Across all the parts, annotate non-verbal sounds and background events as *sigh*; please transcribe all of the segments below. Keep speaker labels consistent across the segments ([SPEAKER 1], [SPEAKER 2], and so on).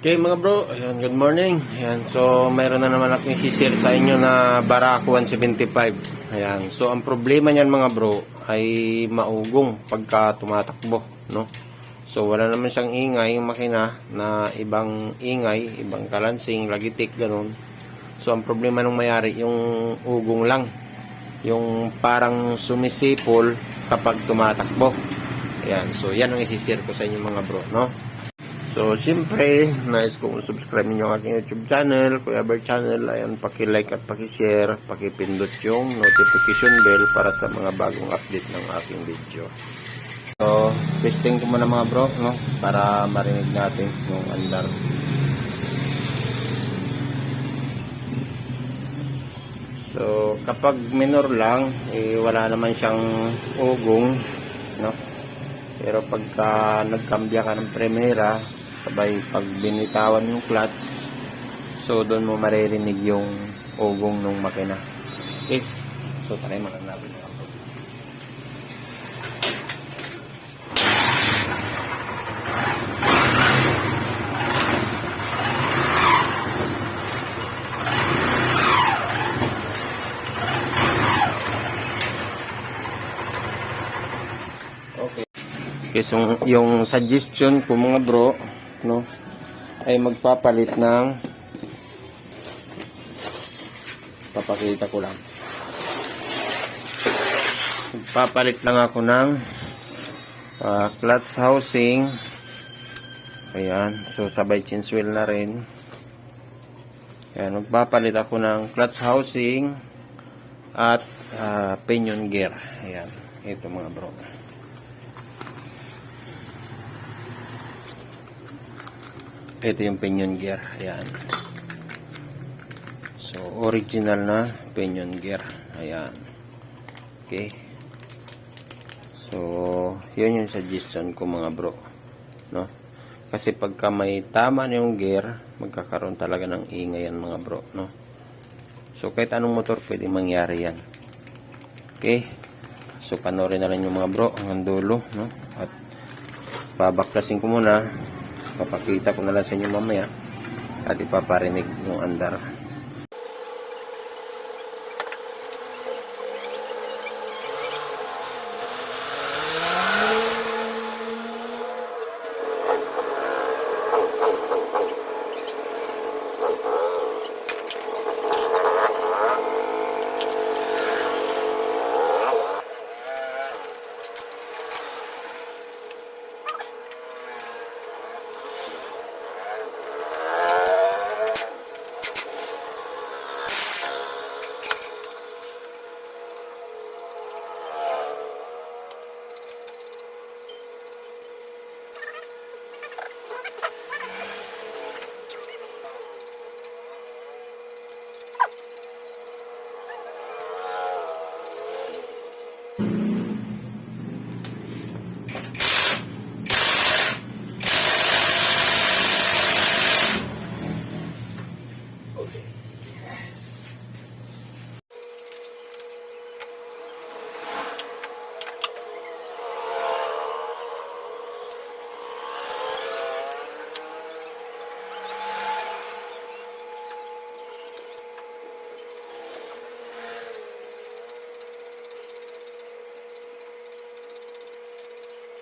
[SPEAKER 1] Okay mga bro, ayan, good morning. Ayan, so mayroon na naman akong sisir sa inyo na Barako 175. Ayan, so ang problema niyan mga bro ay maugong pagka tumatakbo, no? So wala naman siyang ingay yung makina na ibang ingay, ibang kalansing, lagitik, ganun. So ang problema nung mayari yung ugong lang. Yung parang sumisipol kapag tumatakbo. Ayan, so yan ang isisir ko sa inyo mga bro, no? So, siyempre, nais kong subscribe ninyo ang aking YouTube channel, Kuya Bear Channel. Ayan, paki-like at paki-share, paki-pindot yung notification bell para sa mga bagong update ng aking video. So, testing ko muna mga bro, no? Para marinig natin yung andar. So, kapag minor lang, eh, wala naman siyang ugong, no? Pero pagka nagkambya ka ng primera, sabay pag binitawan yung clutch, so doon mo maririnig yung ugong ng makina. Okay? So, try mo lang natin yung upload. Okay. Okay, so yung suggestion ko mga bro, no, ay magpapalit ng papakita ko lang. Magpapalit lang ako ng ah, clutch housing. Ayan, so sabay change wheel na rin. Ayan, magpapalit ako ng clutch housing at ah, pinion gear. Ayan, ito mga bro. Ito yung pinion gear. Ayan. So, original na pinion gear. Ayan. Okay. So, yun yung suggestion ko mga bro. No? Kasi pagka may tama na yung gear, magkakaroon talaga ng ingay yan mga bro. No? So, kahit anong motor, pwede mangyari yan. Okay. So, panoorin na lang yung mga bro hanggang dulo. No? At babaklasin ko muna papakita ko na lang sa inyo mamaya at ipaparinig yung andar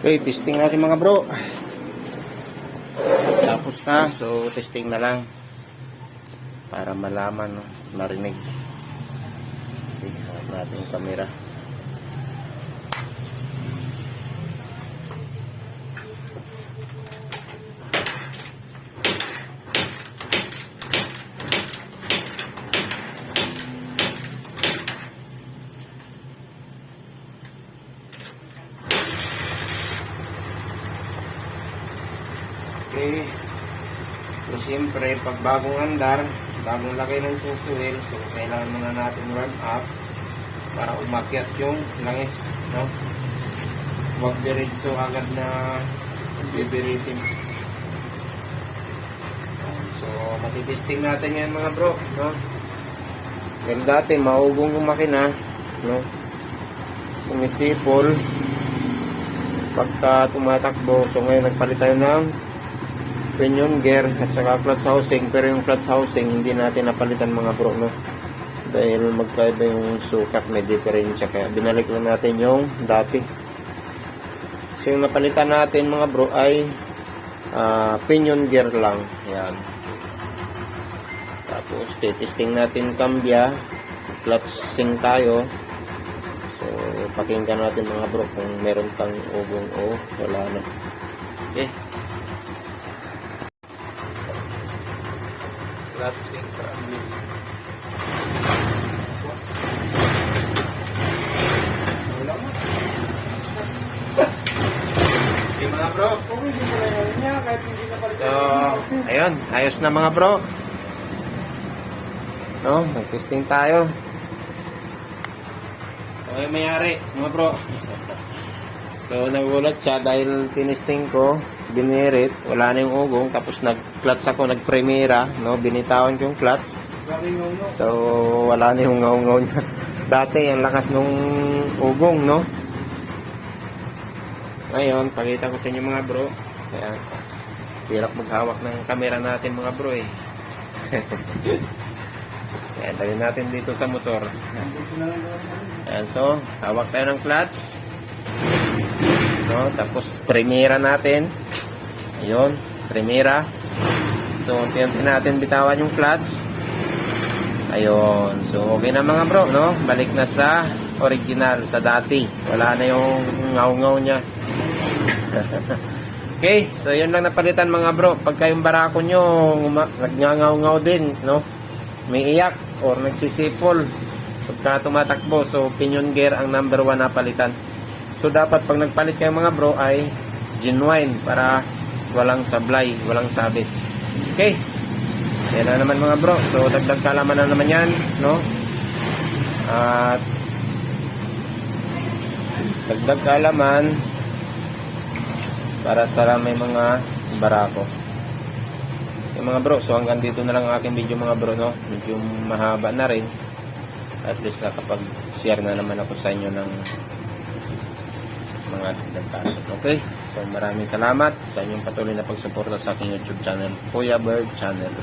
[SPEAKER 1] okay testing natin mga bro. Tapos na so testing na lang. Para malaman no, marinig. Okay, natin yung camera Okay. So, siyempre, pag bagong andar, bagong lagay ng fuel, so kailangan muna natin warm up para umakyat yung langis, no? Huwag diretso agad na bibiritin. So, matitesting natin yan mga bro, no? Yung dati, maugong yung makina, no? Umisipol, pagka tumatakbo, so ngayon nagpalit tayo ng pinion gear at saka clutch housing pero yung clutch housing hindi natin napalitan mga bro no? Dahil magkaiba yung sukat may diferensya kaya binalik lang natin yung dati. So yung napalitan natin mga bro ay ah, pinion gear lang. Yan tapos testing natin cambia. Clutch sync tayo. So pakinggan natin mga bro kung meron pang ugong o wala na. Okay clutch sync cambia wala mo Okay mga bro So, ayun, ayos na mga bro. No, nag-testing tayo. Okay, mayari, mga bro. *laughs* so, nagulat siya dahil tinesting ko, binirit, wala na yung ugong, tapos nag-clutch ako, nag-premiera, no, binitawan ko yung clutch. So, wala na yung ngaw-ngaw niya. *laughs* Dati, ang lakas nung ugong, no? Ngayon, pakita ko sa inyo mga bro. Kaya, hirap maghawak ng camera natin mga bro eh. *laughs* Ayan, lagyan natin dito sa motor. Ayan, so, hawak tayo ng clutch. No, tapos, premiera natin. Ayun, premiera. So, unti-unti natin bitawan yung clutch. Ayun, so, okay na mga bro, no? Balik na sa original, sa dati. Wala na yung ngaw-ngaw niya. *laughs* okay, so yun lang napalitan mga bro. Pagka yung barako nyo, nagngangaw-ngaw din, no? May iyak or nagsisipol pagka tumatakbo. So, pinion gear ang number one na palitan. So, dapat pag nagpalit kayo mga bro ay genuine para walang sablay, walang sabit. Okay. Yan na naman mga bro. So, dagdag kalaman na naman yan, no? At dagdag kaalaman para sa may mga barako. Yung mga bro, so hanggang dito na lang ang aking video mga bro, no? Medyo mahaba na rin. At least nakapag-share na naman ako sa inyo ng mga dagdag Okay? So maraming salamat sa inyong patuloy na pagsuporta sa aking YouTube channel, Kuya Bird Channel.